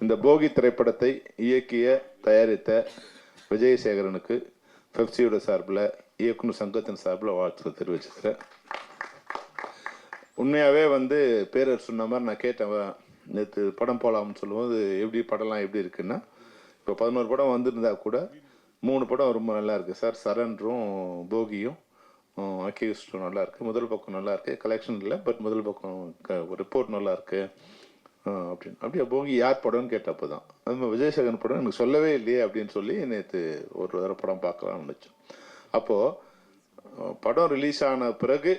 இந்த போகி திரைப்படத்தை இயக்கிய தயாரித்த விஜயசேகரனுக்கு பெப்சியோட சார்பில் இயக்குனர் சங்கத்தின் சார்பில் வாழ்த்து தெரிவிச்சுக்கிறேன். உண்மையாகவே வந்து பேரர் சொன்ன மாதிரி நான் கேட்டேன் நேற்று படம் போகலாம்னு சொல்லும்போது எப்படி படம்லாம் எப்படி இருக்குன்னா இப்போ பதினோரு படம் வந்திருந்தா கூட மூணு படம் ரொம்ப நல்லா இருக்குது சார் சரண்ரும் போகியும் அக்யூஸ்டும் நல்லாயிருக்கு முதல் பக்கம் நல்லாயிருக்கு கலெக்ஷன் இல்லை பட் முதல் பக்கம் ரிப்போர்ட் நல்லாயிருக்கு அப்படின்னு. அப்படியே போகி யார் படம்னு கேட்டப்போ தான் அது மாதிரி விஜயசேகரன் படம் எனக்கு சொல்லவே இல்லையே அப்படின்னு சொல்லி நேற்று ஒரு வேறு படம் பார்க்கலாம்னு நினச்சோம். அப்போது படம் ரிலீஸ் ஆன பிறகு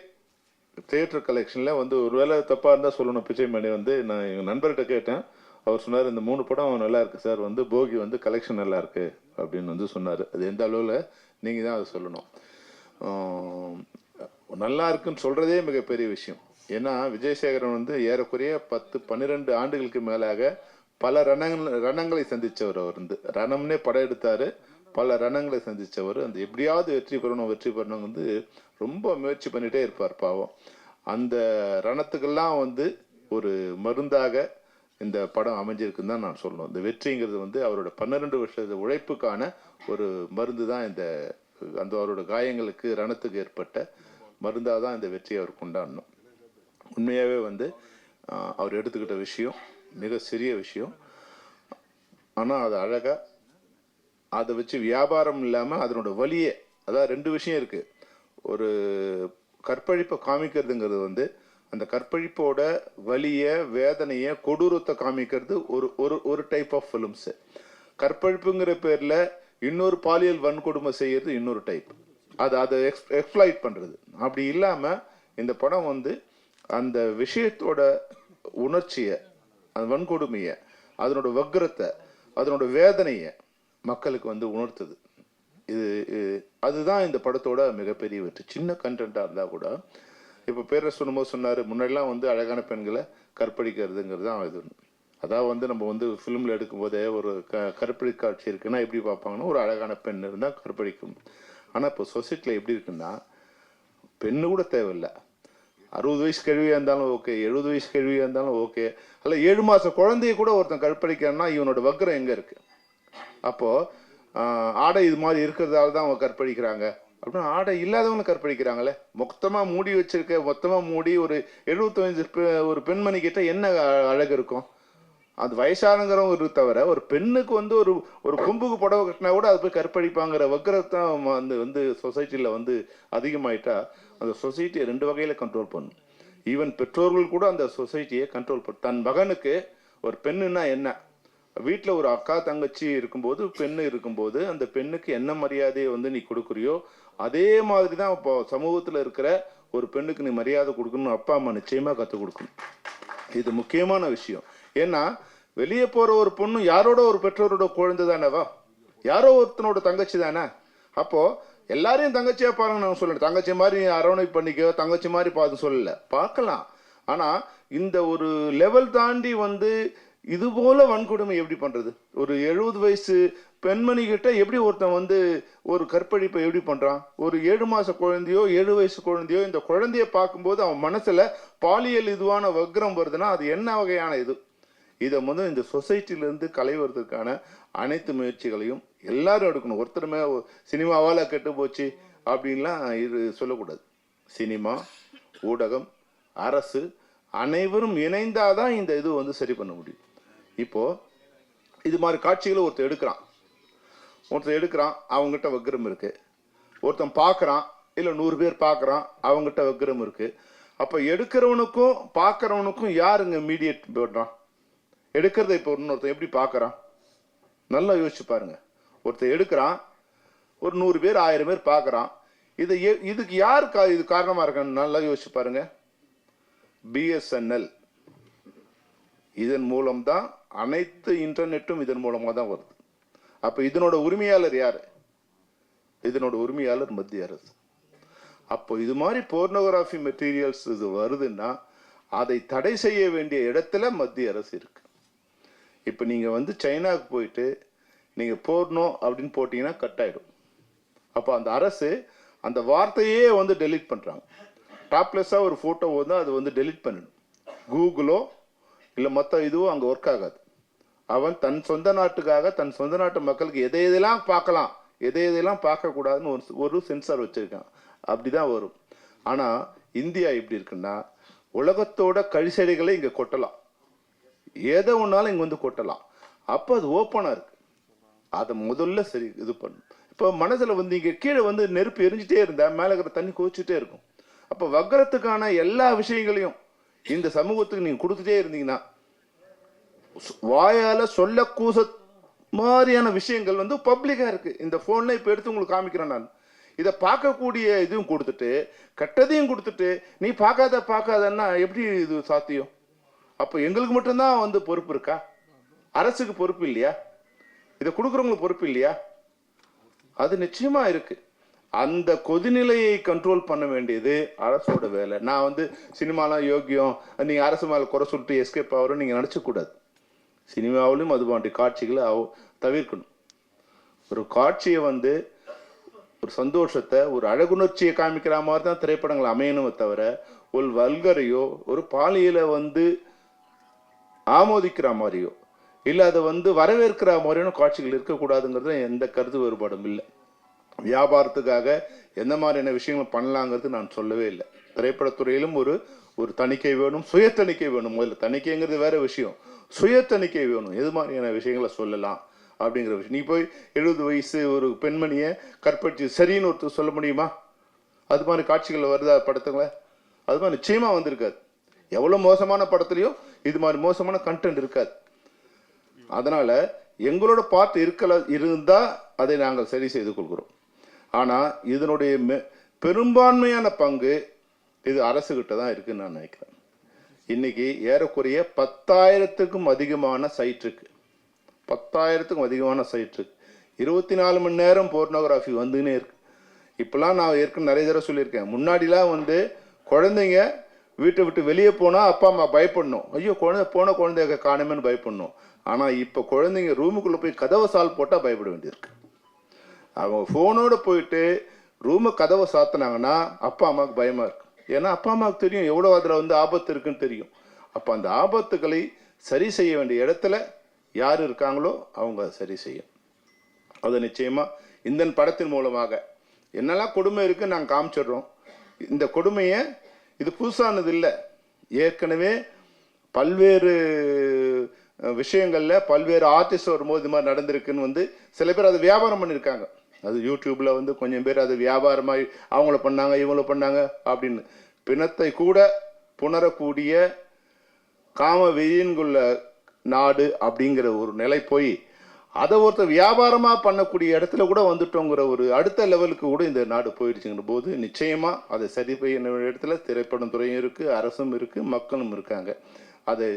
தேட்டர் கலெக்ஷனில் வந்து ஒரு வேளை தப்பாக இருந்தால் சொல்லணும் பிச்சைமணி வந்து நான் எங்கள் நண்பர்கிட்ட கேட்டேன். அவர் சொன்னார் இந்த மூணு படம் நல்லா இருக்குது சார். வந்து போகி வந்து கலெக்ஷன் நல்லா இருக்குது அப்படின்னு வந்து சொன்னார். அது எந்த அளவில்? நீங்கள் தான் அதை சொல்லணும். நல்லா இருக்குன்னு சொல்கிறதே மிகப்பெரிய விஷயம். ஏன்னா விஜயசேகரன் வந்து ஏறக்குறைய பத்து பன்னிரெண்டு ஆண்டுகளுக்கு மேலாக பல ரணங்கள் ரணங்களை சந்தித்தவர் அவர் வந்து. ரணம்னே படம் எடுத்தார். பல ரணங்களை சந்தித்தவர் அந்த எப்படியாவது வெற்றி பெறணும் வெற்றி பெறணும் வந்து ரொம்ப முயற்சி பண்ணிகிட்டே இருப்பார் பாவம். அந்த ரணத்துக்கெல்லாம் வந்து ஒரு மருந்தாக இந்த படம் அமைஞ்சிருக்குன்னு தான் நான் சொல்லணும். இந்த வெற்றிங்கிறது வந்து அவரோட பன்னிரெண்டு வருஷ உழைப்புக்கான ஒரு மருந்து தான் இந்த அந்த அவரோட காயங்களுக்கு ரணத்துக்கு ஏற்பட்ட மருந்தாக தான் இந்த வெற்றியை அவர் கொண்டாடணும் உண்மையாகவே வந்து அவர் எடுத்துக்கிட்ட விஷயம் மிக சிறிய விஷயம். ஆனால் அது அழகாக அதை வச்சு வியாபாரம் இல்லாமல் அதனோட வழியே அதாவது ரெண்டு விஷயம் இருக்குது ஒரு கற்பழிப்பை காமிக்கிறதுங்கிறது வந்து அந்த கற்பழிப்போட வலியை வேதனையை கொடூரத்தை காமிக்கிறது ஒரு ஒரு ஒரு டைப் ஆஃப் ஃபிலிம்ஸு கற்பழிப்புங்கிற பேரில் இன்னொரு பாலியல் வன்கொடுமை செய்யறது இன்னொரு டைப் அது அதை எக்ஸ் எக்ஸ்ப்ளாய்ட் பண்ணுறது அப்படி இல்லாமல் இந்த படம் வந்து அந்த விஷயத்தோட உணர்ச்சியை அந்த வன்கொடுமையை அதனோட வக்ரத்தை அதனோட வேதனையை மக்களுக்கு வந்து உணர்த்துது. இது இது- அதுதான் இந்த படத்தோட மிகப்பெரிய வெற்றி. சின்ன கண்டென்ட்டாக இருந்தால் கூட இப்போ பேர சொன்னபோது சொன்னார் முன்னாடிலாம் வந்து அழகான பெண்களை கற்பழிக்கிறதுங்கிறது தான் இது. அதாவது வந்து நம்ம வந்து ஃபிலிமில் எடுக்கும்போதே ஒரு க கற்பழி காட்சி இருக்குன்னா எப்படி பார்ப்பாங்கன்னா ஒரு அழகான பெண் இருந்தால் கற்பழிக்கும். ஆனால் இப்போ சொசைட்டியில் எப்படி இருக்குன்னா பெண்ணு கூட தேவையில்லை. அறுபது வயசு கேள்வியாக இருந்தாலும் ஓகே எழுபது வயசு கேள்வியாக இருந்தாலும் ஓகே. அல்ல ஏழு மாத குழந்தைய கூட ஒருத்தன் கற்பழிக்கிறான்னா இவனோட வக்ரம் எங்கே இருக்கு? அப்போது ஆடை இது மாதிரி இருக்கிறதால தான் அவங்க கற்பழிக்கிறாங்க. அப்படின்னா ஆடை இல்லாதவங்க கற்பழிக்கிறாங்களே? மொத்தமாக மூடி வச்சிருக்க மொத்தமாக மூடி ஒரு எழுபத்தஞ்சு ஒரு பெண்மணி கிட்ட என்ன அ- அழகு இருக்கும்? அது வயசானங்கிறவங்க தவிர ஒரு பெண்ணுக்கு வந்து ஒரு ஒரு கொம்புக்கு புடவை கட்டினா கூட அது போய் கற்பழிப்பாங்கிற வக்கரத்தான் வந்து வந்து சொசைட்டியில் வந்து அதிகமாயிட்டா அந்த சொசைட்டியை ரெண்டு வகையில் கண்ட்ரோல் பண்ணும். ஈவன் பெற்றோர்கள் கூட அந்த சொசைட்டியை கண்ட்ரோல் பண்ணும் தன் மகனுக்கு ஒரு பெண்ணுன்னா என்ன? வீட்டில் ஒரு அக்கா தங்கச்சி இருக்கும்போது பெண்ணு இருக்கும்போது அந்த பெண்ணுக்கு என்ன மரியாதையை வந்து நீ கொடுக்குறியோ அதே மாதிரி தான் இப்போ சமூகத்தில் இருக்கிற ஒரு பெண்ணுக்கு நீ மரியாதை கொடுக்கணும் அப்பா அம்மா நிச்சயமாக கற்றுக் கொடுக்கணும். இது முக்கியமான விஷயம். ஏன்னா வெளியே போற ஒரு பொண்ணு யாரோட ஒரு பெற்றோரோட குழந்தை தானேவா யாரோ ஒருத்தனோட தங்கச்சி தானே? அப்போ எல்லாரையும் தங்கச்சியா பாருங்க நான் சொல்லணும் தங்கச்சி மாதிரி அரவணை அரவணைப்பு பண்ணிக்கோ தங்கச்சி மாதிரி பார்த்து சொல்லல. பார்க்கலாம். ஆனா இந்த ஒரு லெவல் தாண்டி வந்து இது போல வன்கொடுமை எப்படி பண்றது? ஒரு எழுபது வயசு பெண்மணி கிட்ட எப்படி ஒருத்தன் வந்து ஒரு கற்பழிப்பை எப்படி பண்றான்? ஒரு ஏழு மாச குழந்தையோ ஏழு வயசு குழந்தையோ இந்த குழந்தைய பார்க்கும்போது அவன் மனசுல பாலியல் இதுவான வக்ரம் வருதுன்னா அது என்ன வகையான இது? இதை வந்து இந்த சொசைட்டிலேருந்து இருந்து அனைத்து முயற்சிகளையும் எல்லாரும் எடுக்கணும். ஒருத்தருமே சினிமாவால் கெட்டு போச்சு அப்படின்லாம் இது சொல்லக்கூடாது. சினிமா ஊடகம் அரசு அனைவரும் இணைந்தால் தான் இந்த இது வந்து சரி பண்ண முடியும். இப்போது இது மாதிரி காட்சிகளை ஒருத்தர் எடுக்கிறான். ஒருத்தர் எடுக்கிறான் அவங்ககிட்ட வக்கிரம் இருக்குது ஒருத்தன் பார்க்குறான் இல்லை நூறு பேர் பார்க்குறான் அவங்ககிட்ட வக்கிரம் இருக்குது அப்போ எடுக்கிறவனுக்கும் பார்க்குறவனுக்கும் யாருங்க மீடியேட் போடுறான் எடுக்கிறத இப்போ இன்னொருத்தன் எப்படி பார்க்குறான் நல்லா யோசிச்சு பாருங்க. ஒருத்தன் எடுக்கிறான். ஒரு நூறு பேர் ஆயிரம் பேர் பார்க்குறான் இதை எ- இதுக்கு யார் கா இது காரணமாக இருக்கான்னு நல்லா யோசிச்சு பாருங்க. பிஎஸ்என்எல் இதன் மூலம்தான் அனைத்து இன்டர்நெட்டும் இதன் மூலமாக தான் வருது. அப்போ இதனோட உரிமையாளர் யார்? இதனோட உரிமையாளர் மத்திய அரசு. அப்போ இது மாதிரி போர்னோகிராஃபி மெட்டீரியல்ஸ் இது வருதுன்னா அதை தடை செய்ய வேண்டிய இடத்துல மத்திய அரசு இருக்கு. இப்போ நீங்கள் வந்து சைனாவுக்கு போயிட்டு நீங்கள் போடணும் அப்படின்னு போட்டிங்கன்னா கட் ஆகிடும் அப்போ அந்த அரசு அந்த வார்த்தையே வந்து டெலீட் பண்ணுறாங்க டாப்லெஸ்ஸாக ஒரு ஃபோட்டோ வந்து அது வந்து டெலீட் பண்ணிடும் கூகுளோ இல்லை மொத்த இதுவோ அங்கே ஒர்க் ஆகாது. அவன் தன் சொந்த நாட்டுக்காக தன் சொந்த நாட்டு மக்களுக்கு எதை எதெல்லாம் பார்க்கலாம் எதை எதையெல்லாம் பார்க்கக்கூடாதுன்னு ஒரு ஒரு சென்சார் வச்சிருக்கான். அப்படிதான் வரும். ஆனால் இந்தியா எப்படி இருக்குன்னா உலகத்தோட கழிசடைகளை இங்கே கொட்டலாம். எதை ஒன்னாலும் இங்கே வந்து கொட்டலாம். அப்போ அது ஓப்பனாக இருக்குது அதை முதல்ல சரி இது பண்ணும். இப்போ மனசில் வந்து இங்கே கீழே வந்து நெருப்பு எரிஞ்சிட்டே இருந்தால் மேலே இருக்கிற தண்ணி கொதிச்சுட்டே இருக்கும். அப்போ வக்கரத்துக்கான எல்லா விஷயங்களையும் இந்த சமூகத்துக்கு நீங்கள் கொடுத்துட்டே இருந்தீங்கன்னா வாயால் சொல்ல கூச மாதிரியான விஷயங்கள் வந்து பப்ளிக்காக இருக்குது இந்த ஃபோனில் இப்போ எடுத்து உங்களுக்கு காமிக்கிறேன் நான். இதை பார்க்கக்கூடிய இதுவும் கொடுத்துட்டு கெட்டதையும் கொடுத்துட்டு நீ பார்க்காத பார்க்காதன்னா எப்படி இது சாத்தியம்? அப்போ எங்களுக்கு மட்டும்தான் வந்து பொறுப்பு இருக்கா? அரசுக்கு பொறுப்பு இல்லையா? இதை கொடுக்குறவங்களுக்கு பொறுப்பு இல்லையா? அது நிச்சயமா இருக்கு. அந்த கொதிநிலையை கண்ட்ரோல் பண்ண வேண்டியது அரசோட வேலை. நான் வந்து சினிமாலாம் யோக்கியம். நீங்கள் அரசு மேலே குறை சொல்லிட்டு எஸ்கேப் ஆகிறோம் நீங்கள் நினச்சக்கூடாது. சினிமாவிலும் அது போன்ற காட்சிகளை அவ- தவிர்க்கணும். ஒரு காட்சியை வந்து ஒரு சந்தோஷத்தை ஒரு அழகுணர்ச்சியை காமிக்கிற மாதிரி தான் திரைப்படங்கள் அமையணுமே தவிர ஒரு வல்கரையோ ஒரு பாலியலை வந்து ஆமோதிக்கிற மாதிரியோ இல்லை அதை வந்து வரவேற்கிற மாதிரியான காட்சிகள் இருக்கக்கூடாதுங்கிறது எந்த கருத்து வேறுபாடும் இல்லை. வியாபாரத்துக்காக எந்த மாதிரியான விஷயங்கள் பண்ணலாங்கிறது நான் சொல்லவே இல்லை. திரைப்படத்துறையிலும் ஒரு ஒரு தணிக்கை வேணும் சுய தணிக்கை வேணும். முதல்ல தணிக்கைங்கிறது வேற விஷயம். சுய தணிக்கை வேணும். எது மாதிரியான விஷயங்களை சொல்லலாம் அப்படிங்கிற விஷயம். நீ போய் எழுபது வயசு ஒரு பெண்மணியை கற்பழிச்சு சரின்னு ஒருத்தர் சொல்ல முடியுமா? அது மாதிரி காட்சிகள் வருதா படத்துங்கள? அது மாதிரி நிச்சயமாக வந்திருக்காது. எவ்வளோ மோசமான படத்துலையும் இது மாதிரி மோசமான கண்டென்ட் இருக்காது. அதனால் எங்களோட பார்ட் இருக்கல இருந்தால் அதை நாங்கள் சரி செய்து கொள்கிறோம். ஆனால் இதனுடைய மெ- பெரும்பான்மையான பங்கு இது அரசுகிட்ட தான் இருக்குன்னு நான் நினைக்கிறேன். இன்னைக்கு ஏறக்குறைய பத்தாயிரத்துக்கும் அதிகமான சைட் இருக்கு. பத்தாயிரத்துக்கும் அதிகமான சைட் இருக்கு. இருபத்தி நாலு மணி நேரம் போர்னோகிராஃபி வந்துன்னே இருக்கு. இப்பெல்லாம் நான் ஏற்கனவே நிறைய தடவை சொல்லியிருக்கேன். முன்னாடிலாம் வந்து குழந்தைங்க வீட்டை விட்டு வெளியே போனால் அப்பா அம்மா பயப்படணும். ஐயோ குழந்தை போன குழந்தைய காணுமேனு பயப்படணும். ஆனால் இப்போ குழந்தைங்க ரூமுக்குள்ளே போய் கதவை சால் போட்டால் பயப்பட வேண்டியிருக்கு. அவங்க ஃபோனோடு போயிட்டு ரூமை கதவை சாத்தினாங்கன்னா அப்பா அம்மாவுக்கு பயமாக இருக்கும் ஏன்னா அப்பா அம்மாவுக்கு தெரியும் எவ்வளோ அதில் வந்து ஆபத்து இருக்குன்னு தெரியும். அப்போ அந்த ஆபத்துகளை சரி செய்ய வேண்டிய இடத்துல யார் இருக்காங்களோ அவங்க அதை சரி செய்யும். அது நிச்சயமாக இந்த படத்தின் மூலமாக. என்னெல்லாம் கொடுமை இருக்குன்னு நாங்கள் காமிச்சிடுறோம். இந்த கொடுமையை இது புதுசானது இல்லை. ஏற்கனவே பல்வேறு விஷயங்களில் பல்வேறு ஆர்டிஸ்ட் வரும்போது இது மாதிரி நடந்திருக்குன்னு வந்து சில பேர் அதை வியாபாரம் பண்ணியிருக்காங்க அது யூடியூப்பில் வந்து கொஞ்சம் பேர் அது வியாபாரமாக அவங்கள பண்ணாங்க இவங்கள பண்ணாங்க அப்படின்னு. பிணத்தை கூட புணரக்கூடிய காம வெயின்குள்ள நாடு அப்படிங்கிற ஒரு நிலை போய் அதை ஒருத்தர் வியாபாரமாக பண்ணக்கூடிய இடத்துல கூட வந்துட்டோங்கிற ஒரு அடுத்த லெவலுக்கு கூட இந்த நாடு போயிடுச்சுங்கிற போது நிச்சயமாக அதை சரி செய்ய இடத்துல திரைப்படம் துறையும் இருக்குது அரசும் இருக்குது மக்களும் இருக்காங்க. அது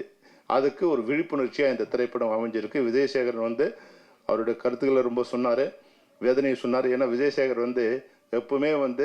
அதுக்கு ஒரு விழிப்புணர்ச்சியாக இந்த திரைப்படம் அமைஞ்சிருக்கு. விஜயசேகரன் வந்து அவருடைய கருத்துக்களை ரொம்ப சொன்னார் வேதனையை சொன்னார். ஏன்னா விஜயசேகர் வந்து எப்பவுமே வந்து